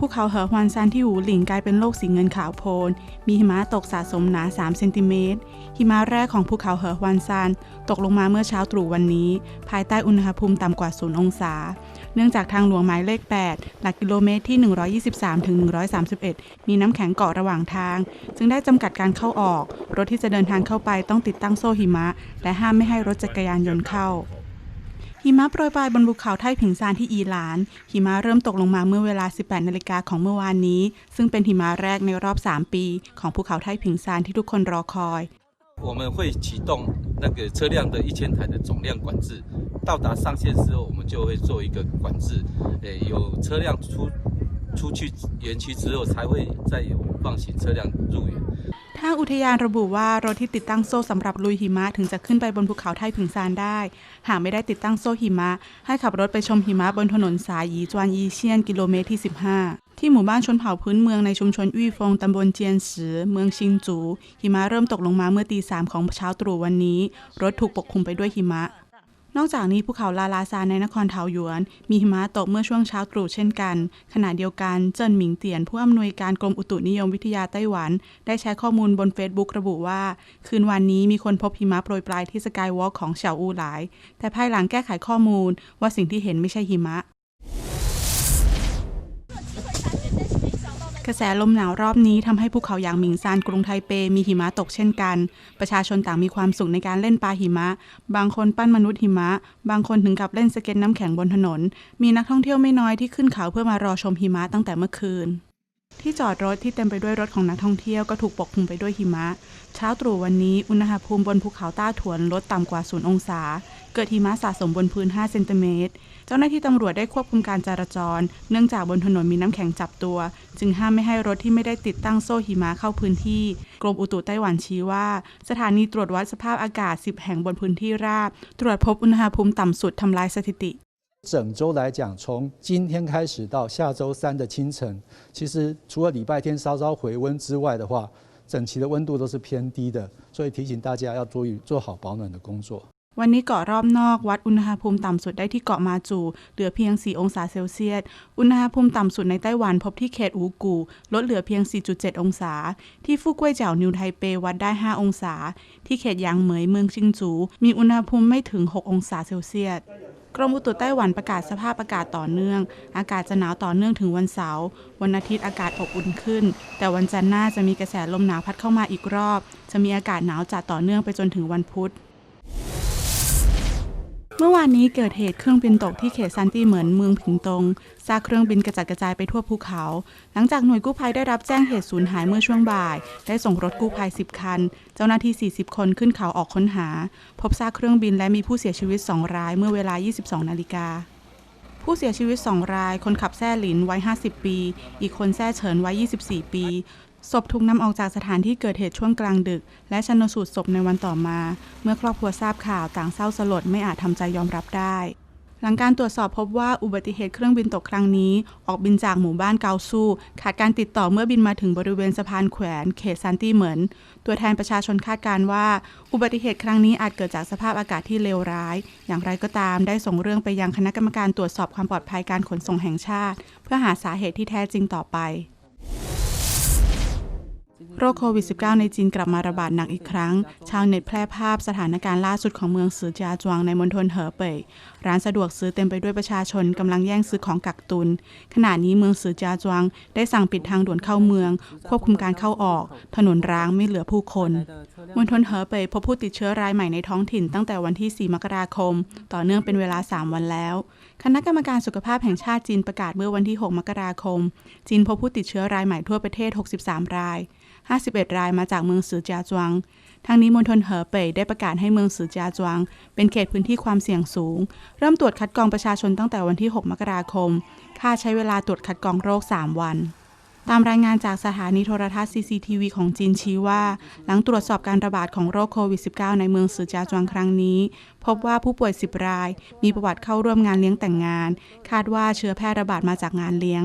ภูเขาเหอฮวนซานที่หูหลิงกลายเป็นโลกสีเงินขาวโพลน มีหิมะตกสะสมหนา 3 เซนติเมตร หิมะแรกของภูเขาเหอฮวนซานตกลงมาเมื่อเช้าตรู่วันนี้ ภายใต้อุณหภูมิต่ำกว่า0องศา เนื่องจากทางหลวงหมายเลข 8 หลักกิโลเมตรที่ 123ถึง131 มีน้ำแข็งเกาะระหว่างทาง จึงได้จำกัดการเข้าออก รถที่จะเดินทางเข้าไปต้องติดตั้งโซ่หิมะ และห้ามไม่ให้รถจักรยานยนต์เข้า หิมะโปรยปลายบนภูเขาไทผิงซานที่อีหลาน หิมะเริ่มตกลงมาเมื่อเวลา 18 นาฬิกาของเมื่อวานนี้ ซึ่งเป็นหิมะแรกในรอบ 3 ปี ของภูเขาไทผิงซานที่ทุกคนรอคอย 我们会启动那个车辆的一千台的总量管制，到达上限之后，我们就会做一个管制。诶，有车辆出 出去园区之后，才会再有放行车辆入园。 ทางอุทยานระบุว่ารถที่ติดตั้งโซ่สำหรับลุยหิมะถึงจะขึ้นไปบนภูเขาไทผิงซานได้ หากไม่ได้ติดตั้งโซ่หิมะ ให้ขับรถไปชมหิมะบนถนนสายหยีจวนยีเชียนกิโลเมตรที่ 15 ที่หมู่บ้านชนเผ่าพื้นเมืองในชุมชนอุ้ยฟงตำบลเจียนซือ เมืองชิงจู หิมะเริ่มตกลงมาเมื่อตีสามของเช้าตรู่วันนี้ รถถูกปกคลุมไปด้วยหิมะ นอกจากนี้ภูเขาลาลาซานในนครเทาหยวน มีหิมะตกเมื่อช่วงเช้าตรู่เช่นกัน ขณะเดียวกันเจิ้นหมิงเตียน ผู้อำนวยการกรมอุตุนิยมวิทยาไต้หวัน ได้ใช้ข้อมูลบน Facebook ระบุว่า คืนวันนี้มีคนพบหิมะโปรยปลายที่สกายวอล์กของเฉาอูหลาย แต่ภายหลังแก้ไขข้อมูลว่าสิ่งที่เห็นไม่ใช่หิมะ กระแสลมหนาวรอบนี้ทำให้ภูเขาอย่างหมิงซานกรุงไทเปมีหิมะตกเช่นกัน ประชาชนต่างมีความสุขในการเล่นปลาหิมะ บางคนปั้นมนุษย์หิมะ บางคนถึงกับเล่นสเก็ตน้ำแข็งบนถนน มีนักท่องเที่ยวไม่น้อยที่ขึ้นเขาเพื่อมารอชมหิมะตั้งแต่เมื่อคืน ที่จอดรถที่เต็มไปด้วยรถของนักท่องเที่ยวก็ถูกปกคลุมไปด้วยหิมะ เช้าตรู่วันนี้อุณหภูมิบนภูเขาต้าถวนลดต่ำกว่า0องศา เกิดหิมะสะสมบนพื้น 5 เซนติเมตร เจ้าหน้าที่ตำรวจได้ควบคุมการจราจร เนื่องจากบนถนนมีน้ำแข็งจับตัว จึงห้ามไม่ให้รถที่ไม่ได้ติดตั้งโซ่หิมะเข้าพื้นที่ กรมอุตุไต้หวันชี้ว่า สถานีตรวจวัดสภาพอากาศ 10 แห่งบนพื้นที่ราบ ตรวจพบอุณหภูมิต่ำสุดทำลายสถิติ 整周来讲，从今天开始到下周三的清晨，其实除了礼拜天稍稍回温之外的话，整期的温度都是偏低的，所以提醒大家要注意做好保暖的工作。 วันนี้เกาะรอบนอกวัดอุณหภูมิต่ำสุดได้ที่เกาะมาจู เหลือเพียง 4 องศาเซลเซียส อุณหภูมิต่ำสุดในไต้หวันพบที่เขตอูกู ลดเหลือเพียง 4.7 องศา ที่ฟูกวยเจ๋านิวไทเปวัดได้ 5 องศา ที่เขตยางเหมยเมืองชิงจู มีอุณหภูมิไม่ถึง 6 องศาเซลเซียส กรมอุตุไต้หวันประกาศสภาพอากาศต่อเนื่อง อากาศจะหนาวต่อเนื่องถึงวันเสาร์วันอาทิตย์อากาศอบอุ่นขึ้น แต่วันจันทร์หน้าจะมีกระแสลมหนาวพัดเข้ามาอีกรอบ จะมีอากาศหนาวจัดต่อเนื่องไปจนถึงวันพุธ เมื่อวานนี้เกิดเหตุเครื่องบินตกที่เขตซันตี้เหมือนเมืองผิงตง ซากเครื่องบินกระจัดกระจายไปทั่วภูเขา หลังจากหน่วยกู้ภัยได้รับแจ้งเหตุสูญหายเมื่อช่วงบ่าย ได้ส่งรถกู้ภัย 10 คัน เจ้าหน้าที่ 40 คนขึ้นเขาออกค้นหา พบซากเครื่องบินและมีผู้เสียชีวิต 2 รายเมื่อเวลา 22 นาฬิกา ผู้เสียชีวิต 2 ราย คนขับแซ่หลินวัย 50 ปี อีกคนแซ่เฉินวัย 24 ปีศพถูกนำออกจากสถานที่เกิดเหตุช่วงกลางดึก และชันสูตรศพในวันต่อมา เมื่อครอบครัวทราบข่าวต่างเศร้าสลดไม่อาจทำใจยอมรับได้ หลังการตรวจสอบพบว่าอุบัติเหตุเครื่องบินตกครั้งนี้ ออกบินจากหมู่บ้านเกาซูขาดการติดต่อเมื่อบินมาถึงบริเวณสะพานแขวนเขตซันตี้เหมินตัวแทนประชาชนคาดการว่า อุบัติเหตุครั้งนี้อาจเกิดจากสภาพอากาศที่เลวร้าย อย่างไรก็ตามได้ส่งเรื่องไปยังคณะกรรมการตรวจสอบความปลอดภัยการขนส่งแห่งชาติ เพื่อหาสาเหตุที่แท้จริงต่อไป โรคโควิด -19 ในจีนกลับมาระบาดหนักอีกครั้ง ชาวเน็ตแพร่ภาพสถานการณ์ล่าสุดของเมืองซือจาจวงในมณฑลเหอเป่ย ร้านสะดวกซื้อเต็มไปด้วยประชาชนกำลังแย่งซื้อของกักตุน ขณะนี้เมืองซือจาจวงได้สั่งปิดทางด่วนเข้าเมือง ควบคุมการเข้าออก ถนนร้างไม่เหลือผู้คนมณฑลเหอเป่ยพบผู้ติดเชื้อรายใหม่ในท้องถิ่นตั้งแต่วันที่ 4 มกราคม ต่อเนื่องเป็นเวลา 3 วันแล้ว คณะกรรมการสุขภาพแห่งชาติจีนประกาศเมื่อวันที่ 6 มกราคม จีนพบผู้ติดเชื้อรายใหม่ทั่วประเทศ 63 ราย 51 รายมาจากเมืองซือจาจวงทางนี้มณฑลเหอเป่ยได้ประกาศให้เมืองซือจาจวง เป็นเขตพื้นที่ความเสี่ยงสูง เริ่มตรวจคัดกรองประชาชนตั้งแต่วันที่ 6 มกราคม ค่าใช้เวลาตรวจคัดกรองโรค 3 วันตามรายงานจากสถานีโทรทัศน์ CCTV ของจีนชี้ว่า หลังตรวจสอบการระบาดของโรคโควิด -19 ในเมืองซือจาจวงครั้งนี้ พบว่าผู้ป่วย 10 ราย มีประวัติเข้าร่วมงานเลี้ยงแต่งงาน คาดว่าเชื้อแพร่ระบาดมาจากงานเลี้ยง